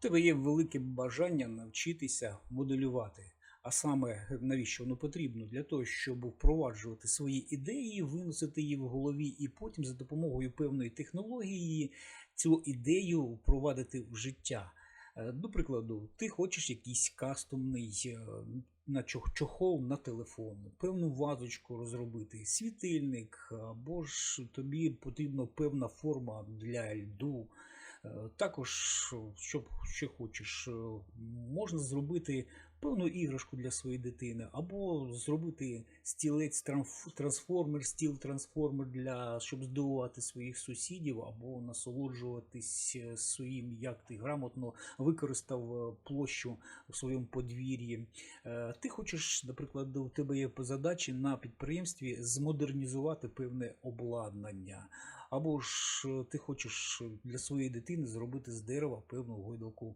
тебе є велике бажання навчитися моделювати. А саме навіщо воно потрібно? Для того, щоб впроваджувати свої ідеї, виносити її в голові, і потім за допомогою певної технології цю ідею впровадити в життя. Е, До прикладу, ти хочеш якийсь кастомний е, на чох- чохол на телефон, певну вазочку розробити, світильник, або ж тобі потрібна певна форма для льду. Е, Також, що, що хочеш, е, можна зробити певну іграшку для своєї дитини, або зробити стілець трансформер, стіл трансформер для щоб здивувати своїх сусідів, або насолоджуватись е, своїм, як ти грамотно використав е, площу у своєму подвір'ї. Е, Ти хочеш, наприклад, у тебе є задачі на підприємстві змодернізувати певне обладнання. Або ж ти хочеш для своєї дитини зробити з дерева певну гойдалку.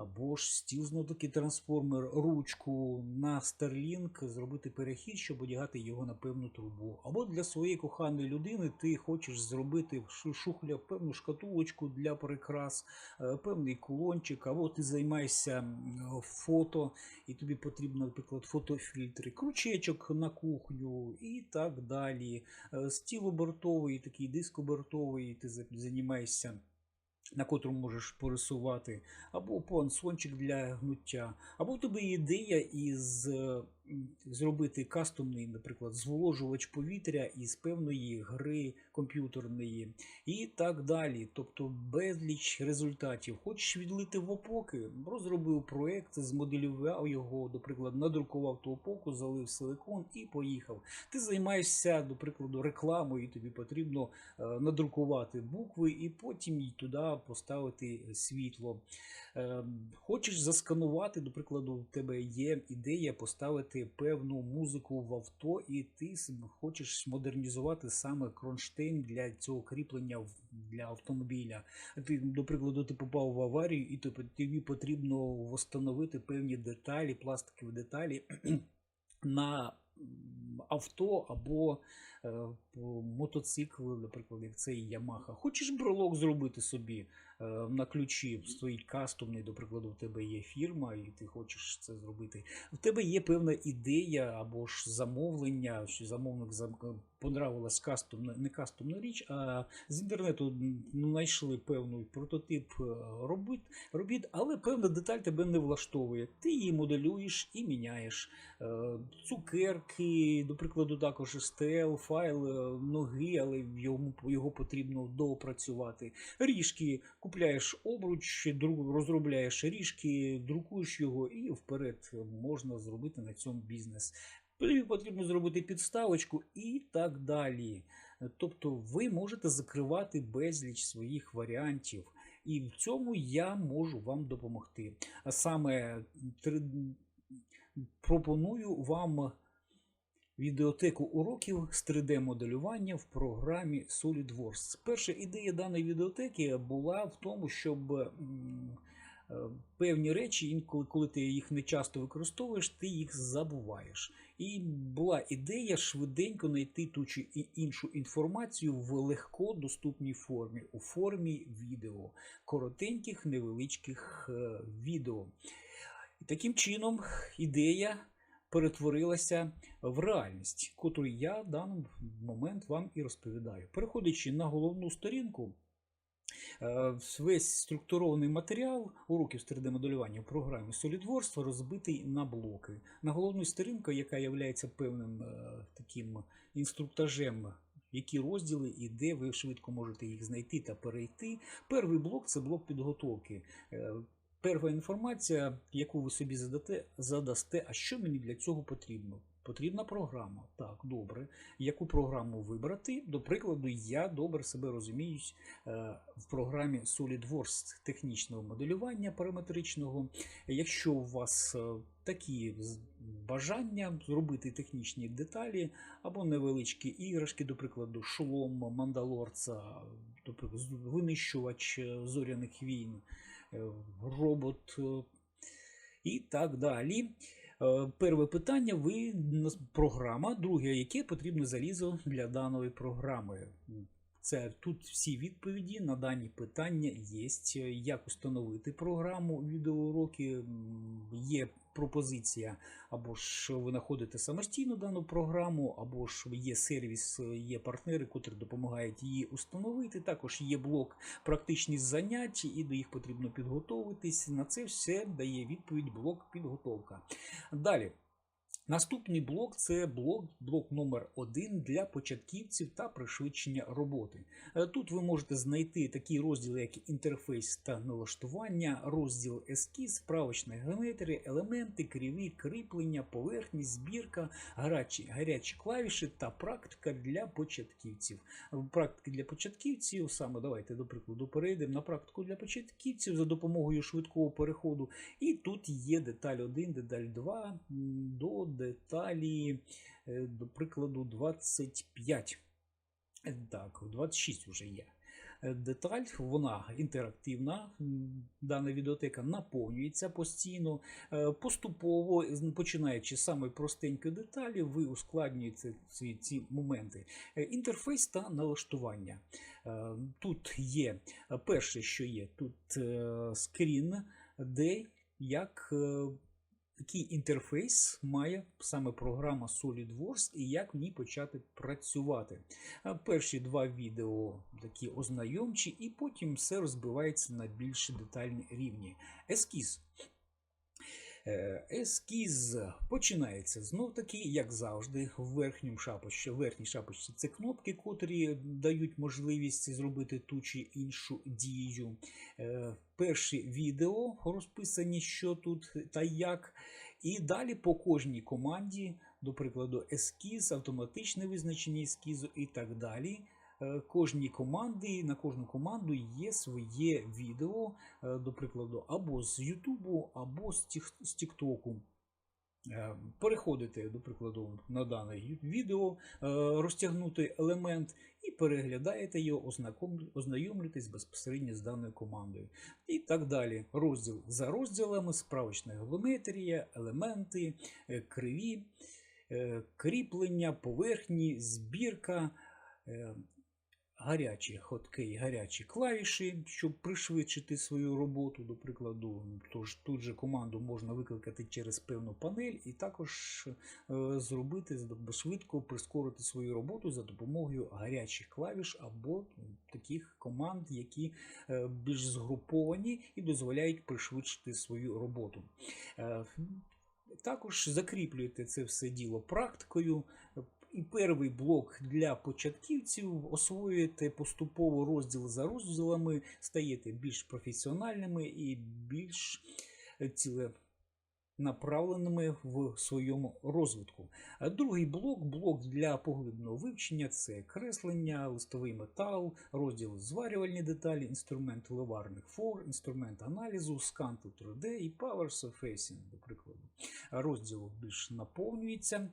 Або ж стіл знову таки трансформер, ручку на Starlink, зробити перехід, щоб одягати його на певну трубу. Або для своєї коханої людини ти хочеш зробити шухля певну шкатулочку для прикрас, е, певний кулончик, або ти займаєшся фото, і тобі потрібно, наприклад, фотофільтри, крючечок на кухню і так далі. Е, Стіл обертовий, такий диск обертовий, ти за- займаєшся. На котрому можеш порисувати, або пансончик для гнуття, або в тебе ідея із е, зробити кастомний, наприклад, зволожувач повітря із певної гри комп'ютерної і так далі. Тобто безліч результатів. Хочеш відлити в опоки, розробив проект, змоделював його, до прикладу, надрукував ту опоку, залив силикон і поїхав. Ти займаєшся, до прикладу, рекламою, тобі потрібно е, надрукувати букви і потім туди поставити світло. Е, Хочеш засканувати, до прикладу, у тебе є ідея поставити певну музику в авто, і ти хочеш модернізувати саме кронштейн для цього кріплення для автомобіля. Ти, до прикладу, ти попав в аварію, і тобі тобі потрібно встановити певні деталі, пластикові деталі на авто або е, по- мотоцикл, наприклад, як цей Yamaha. Хочеш брелок зробити собі е, на ключі, стоїть кастомний, до прикладу, в тебе є фірма, і ти хочеш це зробити. В тебе є певна ідея або ж замовлення, що замовник зам- понравилась кастомна, не кастомна річ, а з інтернету знайшли певний прототип е, робіт, робіт, але певна деталь тебе не влаштовує. Ти її моделюєш і міняєш. Цукерки, до прикладу, також STL, файл е, ноги, але йому, його потрібно доопрацювати. Ріжки, купляєш обруч, розробляєш ріжки, друкуєш його і вперед можна зробити на цьому бізнес. Потрібно зробити підставочку і так далі. Тобто ви можете закривати безліч своїх варіантів, і в цьому я можу вам допомогти. А саме пропоную вам відеотеку уроків з 3D-моделювання в програмі SolidWorks. Перша ідея даної відеотеки була в тому, щоб е, певні речі, інколи, коли ти їх не часто використовуєш, ти їх забуваєш. І була ідея швиденько знайти ту чи іншу інформацію в легко доступній формі, у формі відео, коротеньких невеличких е, відео. Таким чином ідея перетворилася в реальність, котру я в даний момент вам і розповідаю. Переходячи на головну сторінку, е, весь структурований матеріал уроків з 3D-моделювання в програмі SolidWorks розбитий на блоки. На головну сторінку, яка є певним е, таким інструктажем. Які розділи і де ви швидко можете їх знайти та перейти. Перший блок це блок підготовки. Перша інформація, яку ви собі задате, задасте, а що мені для цього потрібно? Потрібна програма. Так, добре. Яку програму вибрати? До прикладу, я добре себе розумію е, в програмі SolidWorks технічного моделювання параметричного. Якщо у вас е, такі бажання зробити технічні деталі або невеличкі іграшки, до прикладу, шолом мандалорца, винищувач е, зоряних війн, робот е, і так далі. Е, Перше питання: ви програма, друге, яке потрібне залізо для даної програми. Це тут всі відповіді на дані питання є. Як установити програму відеоуроки, є пропозиція, або ж ви знаходите самостійно дану програму, або ж є сервіс, є партнери, котрі допомагають її установити. Також є блок практичні заняття, і до їх потрібно підготовитись. На це все дає відповідь блок підготовка. Далі. Наступний блок це блок, блок номер 1 для початківців та пришвидшення роботи. Е, Тут ви можете знайти такі розділи, як інтерфейс та налаштування, розділ ескіз, справочна геометрія, елементи, криві, кріплення, поверхність, збірка, гарячі, гарячі клавіші та практика для початківців. Практики для початківців, саме давайте до прикладу перейдемо на практику для початківців за допомогою швидкого переходу. І тут є деталь 1, деталь 2 до деталі, е, до прикладу, 25. Е, Так, 26 вже є. Е, Деталь, вона інтерактивна, дана відеотека наповнюється постійно. Поступово, починаючи з самої простенької деталі, ви ускладнюєте ці, ці моменти. Інтерфейс та налаштування. Тут є перше, що є, тут скрін, де як який інтерфейс має саме програма SolidWorks і як в ній почати працювати. Перші два відео такі ознайомчі, і потім все розбивається на більш детальні рівні. Ескіз. Е, Ескіз починається знов таки, як завжди, в верхньому шапочці. Верхній шапочці це кнопки, котрі дають можливість зробити ту чи іншу дію. Е, Перші відео розписані, що тут та як. І далі по кожній команді, до прикладу, ескіз, автоматичне визначення ескізу і так далі. Е, Кожній команди, на кожну команду є своє відео, е, до прикладу, або з Ютубу, або з Тіктоку. Е, Переходите, до прикладу, на дане відео, розтягнути елемент і переглядаєте його, ознайомлюєтесь безпосередньо з даною командою. І так далі. Розділ за розділами, справочна геометрія, елементи, криві, кріплення, поверхні, збірка. Гарячі ходки, гарячі клавіші, щоб пришвидшити свою роботу. До прикладу, тож тут же команду можна викликати через певну панель, і також е, зробити швидко прискорити свою роботу за допомогою гарячих клавіш або таких команд, які е, більш згруповані і дозволяють пришвидшити свою роботу. Е, Також закріплюєте це все діло практикою. І перший блок для початківців освоюєте поступово розділ за розділами, стаєте більш професіональними і більш е, ціленаправленими в своєму розвитку. Другий блок блок для поглибного вивчення це креслення, листовий метал, розділ зварювальні деталі, інструмент ливарних фор, інструмент аналізу, скан 3D і Power Surfacing, до прикладу. Розділ більш наповнюється.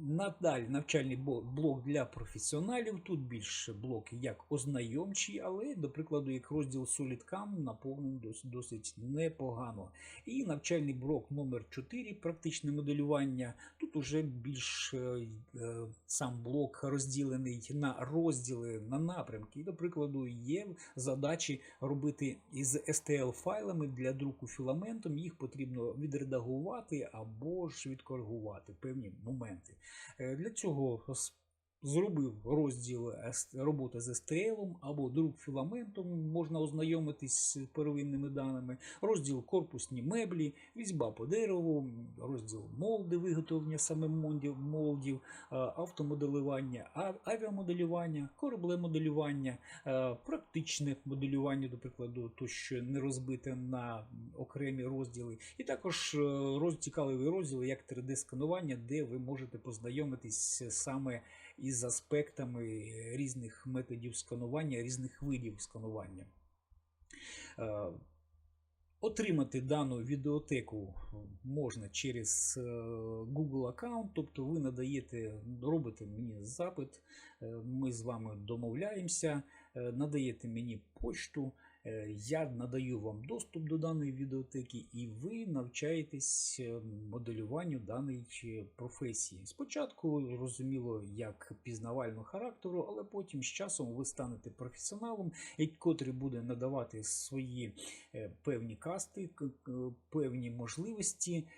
Надалі навчальний блок для професіоналів. Тут більше блок як ознайомчий, але, до прикладу, як розділ SolidCam наповнений досить непогано. І навчальний блок номер 4 практичне моделювання. Тут уже більш е, е, сам блок розділений на розділи, на напрямки. До прикладу, є задачі робити із STL-файлами для друку філаментом. Їх потрібно відредагувати або ж відкоригувати певні моменти. Е, Для цього зробив розділ «С- робота з STL або друк філаментом, можна ознайомитись з первинними даними, розділ корпусні меблі, різьба по дереву, розділ молди, виготовлення саме молдів, е, автомоделювання, авіамоделювання, кораблемоделювання, е, практичне моделювання, до прикладу, то, що не розбите на окремі розділи. І також е, цікавий розділ як 3D-сканування, де ви можете познайомитись саме із аспектами різних методів сканування, різних видів сканування. Е, Отримати дану відеотеку можна через е, Google аккаунт, тобто ви надаєте, робите мені запит, е, ми з вами домовляємося, надаєте мені почту, Я надаю вам доступ до даної відеотеки, і ви навчаєтесь е, моделюванню даної професії. Спочатку зрозуміло як пізнавального характеру, але потім з часом ви станете професіоналом, котрий буде надавати свої е, певні касти, певні можливості,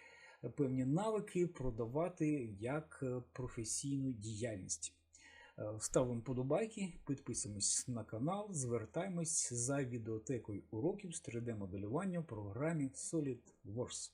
е, певні навики продавати як е, професійну діяльність. Е, Ставимо подобайки, підписуємось на канал, звертаємось за відеотекою уроків з 3D-моделювання в програмі SolidWorks.